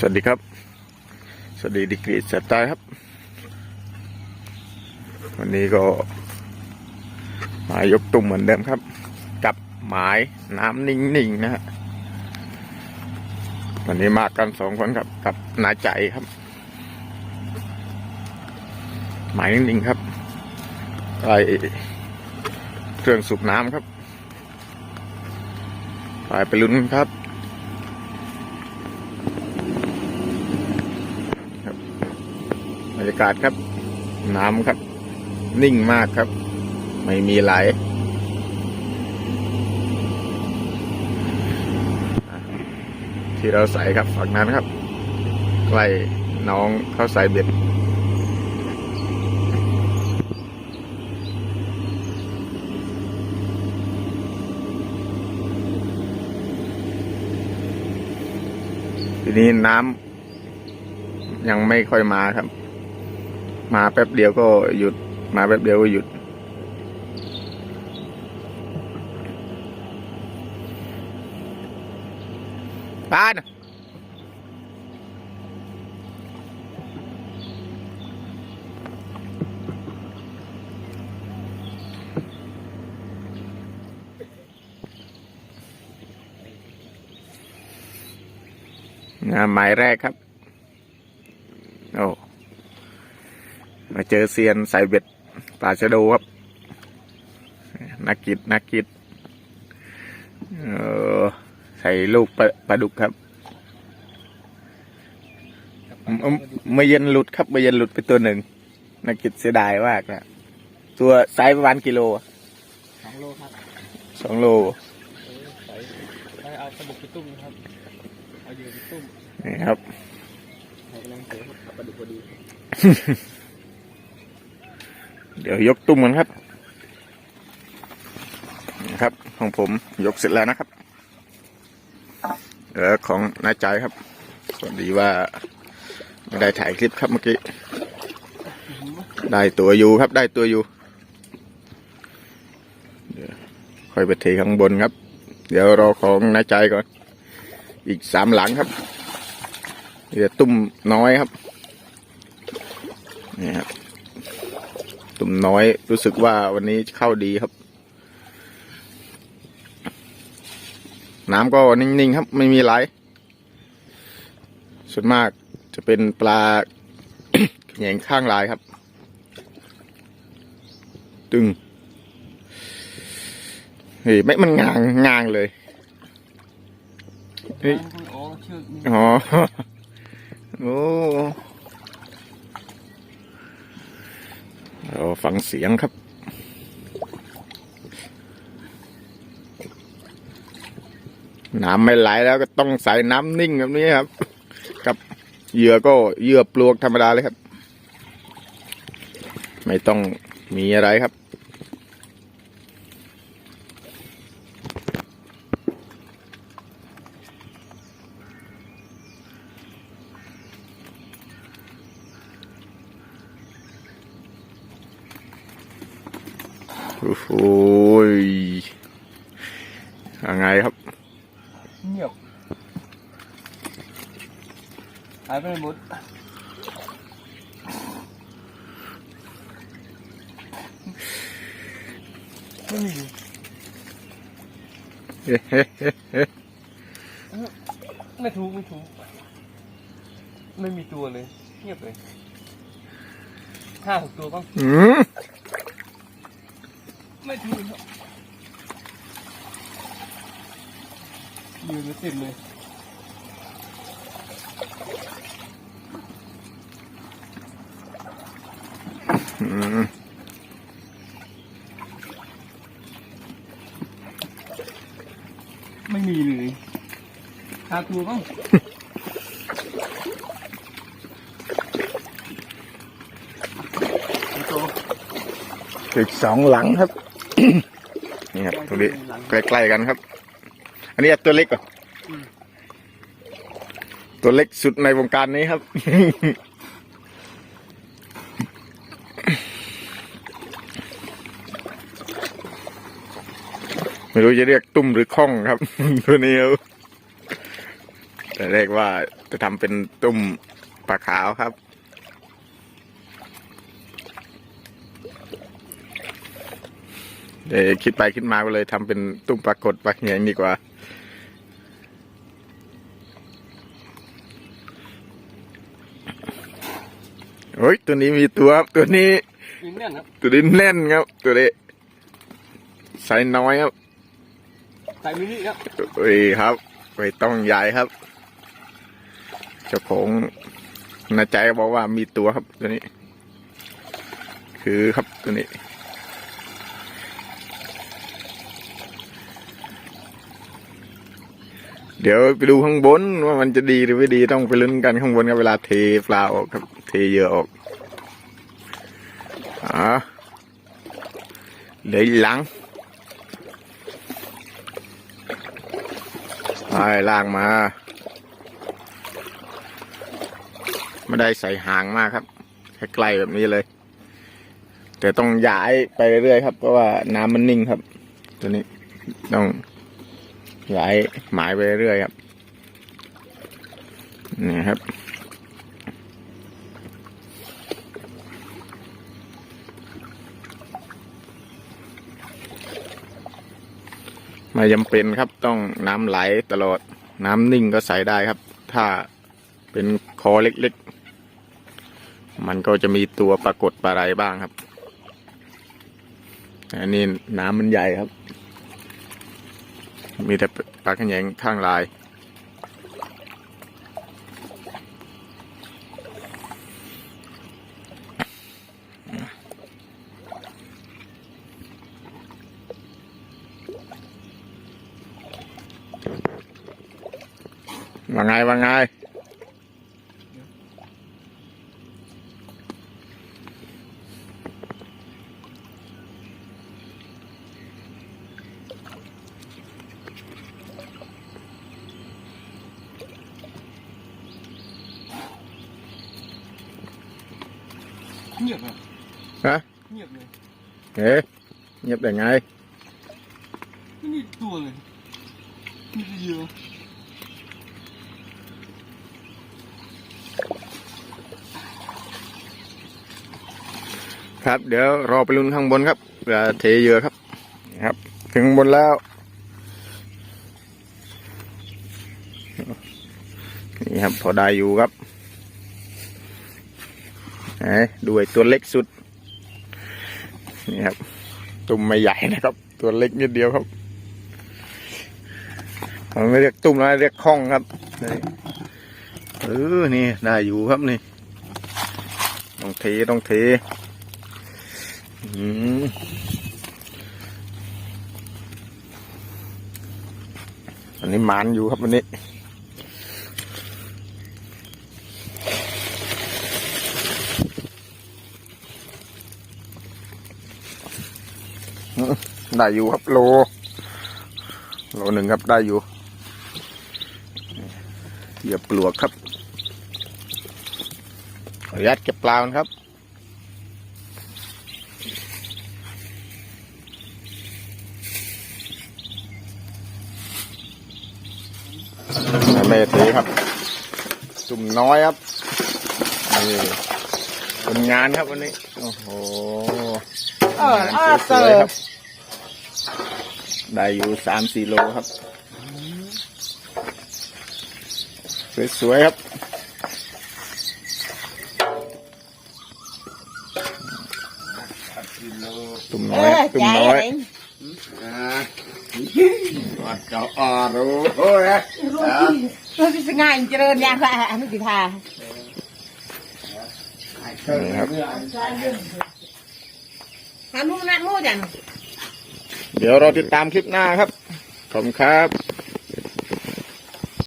สวัสดีครับ สวัสดีดิกรีสตาร์ครับ วันนี้ก็มายกตุ่มเหมือนเดิมครับ กับหมายน้ำนิ่งๆนะฮะวันนี้มากันสองคนครับ กับนาใจครับ หมายนิ่งๆครับใส่เครื่องสูบน้ำครับไปไปลุ้นครับ รยากาศครับ น้ำครับ นิ่งมากครับ ไม่มีไหลที่เราใส่ครับฝั่งนั้นครับใกล้น้องเขาใส่เบ็ดทีนี้น้ำยังไม่ค่อยมาครับ มาแป๊บเดียวก็หยุด มาแป๊บเดียวก็หยุด บ้านงานหมายแรกครับ โอ้ มา เจอเซียนใส่เบ็ดปลาชะโดครับนักกิจนักกิจเออใส่ลูกปลาปลาดุกครับไม่ไม่เย็นหลุดครับไม่เย็นหลุดไปตัวหนึ่งนักกิจเสียดายมากนะตัวไซส์ประมาณกิโลอะสองโลครับสองโลเออใส่ได้เอาสมุกไปตุ้มนะครับเอาเหยื่อไปตุ้มนี่ครับให้กำลังเสียครับปลาดุกพอดี เดี๋ยวยกตุ้มกันครับนะครับ ของผมยกเสร็จแล้วนะครับเหลือของน้าใจครับสวัสดีว่าไม่ได้ถ่ายคลิปครับเมื่อกี้ ได้ตัวอยู่ครับ ได้ตัวอยู่เดี๋ยวค่อยไปเทข้างบนครับ เดี๋ยวรอของน้าใจก่อน อีกสามหลังครับเดี๋ยวตุ้มน้อยครับนี่ครับ ตุ่มน้อย รู้สึกว่าวันนี้เข้าดีครับ น้ำก็นิ่งๆครับ ไม่มีไหลส่วนมากจะเป็นปลาแหงข้างลายครับ ตึงเฮ้ยไม่มันงางงางเลยเฮ้ยคุณโอ้เชือกนี่อ๋อโอ้ เราฟังเสียงครับน้ำไม่ไหลแล้วก็ต้องใส่น้ำนิ่งแบบนี้ครับ กับเหยื่อก็เหยื่อปลวกธรรมดาเลยครับ ไม่ต้องมีอะไรครับ โอ้โหยยังไงครับเงียบหายไปไหนหมดไม่มีไม่ถูกไม่ถูกไม่มีตัวเลยเงียบเลยห้าหกตัวบ้างอืม ไม่ถูกครับยืนไม่ติดเลยอืมไม่มีเลยหาตัวบ้างตัวอีกสองหลังครับ นี่ครับตรงนี้ใกล้ๆกันครับ อันนี้ตัวเล็กกว่าตัวเล็กสุดในวงการนี้ครับ ไม่รู้จะเรียกตุ้มหรือข้องครับ ตัวนี้แต่เรียกว่าจะทำเป็นตุ้มปลาขาวครับ เดี๋ยวคิดไปคิดมาก็เลยทำเป็นตุ้มปลากดปลาแหงดีกว่า โอ้ยตัวนี้มีตัวครับตัวนี้ยิงแน่นครับตัวนี้แน่นครับ ตัวนี้ไซส์น้อยครับใส่มินิครับเอ้ยครับไม่ต้องใหญ่ครับ เจ้าของนาใจบอกว่ามีตัวครับตัวนี้ คือครับตัวนี้ เดี๋ยวไปดูข้างบนว่ามันจะดีหรือไม่ดีต้องไปลุ้นกันข้างบนครับเวลาเทปลาออกครับ เทเยอะออกอ่าเลืออีกหลังไปล่างมา ไม่ได้ใส่หางมากครับแค่ใกล้แบบนี้เลย แต่ต้องย้ายไปเรื่อยๆครับ เพราะว่าน้ำมันนิ่งครับ ตัวนี้ต้อง ย้ายหมายไปเรื่อยครับนี่ครับ ไม่จำเป็นครับต้องน้ำไหลตลอดน้ำนิ่งก็ใส่ได้ครับ ถ้าเป็นคอเล็กๆ มันก็จะมีตัวปรากฏปลาไหลบ้างครับอันนี้น้ำมันใหญ่ครับ มีแต่ปลาขยงข้างลายว่าไงว่าไง เงียบครับฮะเงียบเลยเอ๊ะเงียบได้ไงไม่มีตัวเลยมีแต่เหยื่อครับ เดี๋ยวรอไปลุ้นข้างบนครับเวลาเทเยอะครับนี่ครับ ถึงข้างบนแล้วนี่ครับพอได้อยู่ครับไหน ดูไอ้ตัวเล็กสุด นี่ครับ ตุ่มไม่ใหญ่นะครับ ตัวเล็กนิดเดียวครับมันไม่เรียกตุ่มนะเรียกข้องครับเออนี่ได้อยู่ครับนี่ต้องเทต้องเทอืมอันนี้หมานอยู่ครับวันนี้ ได้อยู่ครับโล โลหนึ่งครับได้อยู่เหยียบปลวกครับขออนุญาตเก็บปลามันครับแม่เทครับ จุ่มน้อยครับนี่ผลงานครับวันนี้ โอ้โหเอออ้าสวยเตอๆครับ ได้อยู่สามสี่โลครับ สวยๆครับ ตุ่มเอน้อยอตุ่ใจมน้อยเองเจ้าอารู้โอ้ยรู้ที่รู้ที่สง่ายเจริญอย่างไรอันนี้คือทานี่ครับทำนู่นนั่นนู่นจัง เดี๋ยวเราติดตามคลิปหน้าครับ ขอบคุณครับ